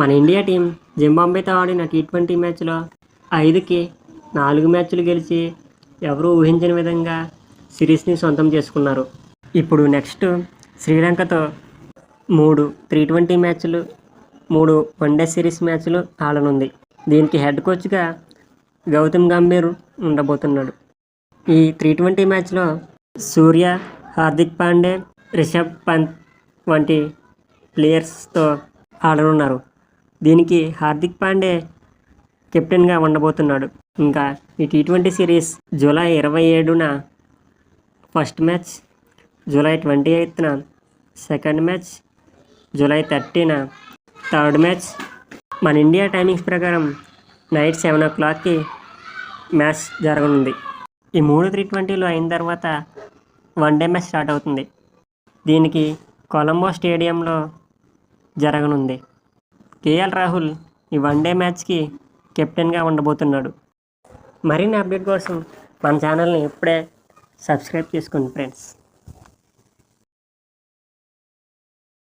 మన India team జింబాంబేతో ఆడిన T twenty మ్యాచ్లో ఐదుకి నాలుగు మ్యాచ్లు గెలిచి ఎవరూ ఊహించని విధంగా సిరీస్ని సొంతం చేసుకున్నారు. ఇప్పుడు నెక్స్ట్ శ్రీలంకతో మూడు త్రీ ట్వంటీ మ్యాచ్లు మూడు వన్డే సిరీస్ మ్యాచ్లు ఆడనుంది. దీనికి హెడ్ కోచ్గా గౌతమ్ గంభీర్ ఉండబోతున్నాడు. ఈ త్రీ ట్వంటీ మ్యాచ్లో సూర్య హార్దిక్ పాండే రిషబ్ పంత్ వంటి ప్లేయర్స్తో ఆడనున్నారు. దీనికి హార్దిక్ పాండే కెప్టెన్గా ఉండబోతున్నాడు. ఇంకా ఈ టీ ట్వంటీ సిరీస్ జూలై ఇరవై ఏడున ఫస్ట్ మ్యాచ్ జూలై ట్వంటీ ఎయిత్న సెకండ్ మ్యాచ్ జూలై థర్టీన థర్డ్ మ్యాచ్. మన ఇండియా టైమింగ్స్ ప్రకారం నైట్ సెవెన్ ఓ క్లాక్కి మ్యాచ్ జరగనుంది. ఈ మూడు త్రీ ట్వంటీలు అయిన తర్వాత వన్ డే మ్యాచ్ స్టార్ట్ అవుతుంది. దీనికి కొలంబో స్టేడియంలో జరగనుంది. కేఎల్ రాహుల్ ఈ వన్డే మ్యాచ్కి కెప్టెన్గా ఉండబోతున్నాడు. మరిన్ని అప్డేట్ కోసం మన ఛానల్ని ఇప్పుడే సబ్స్క్రైబ్ చేసుకోండి ఫ్రెండ్స్.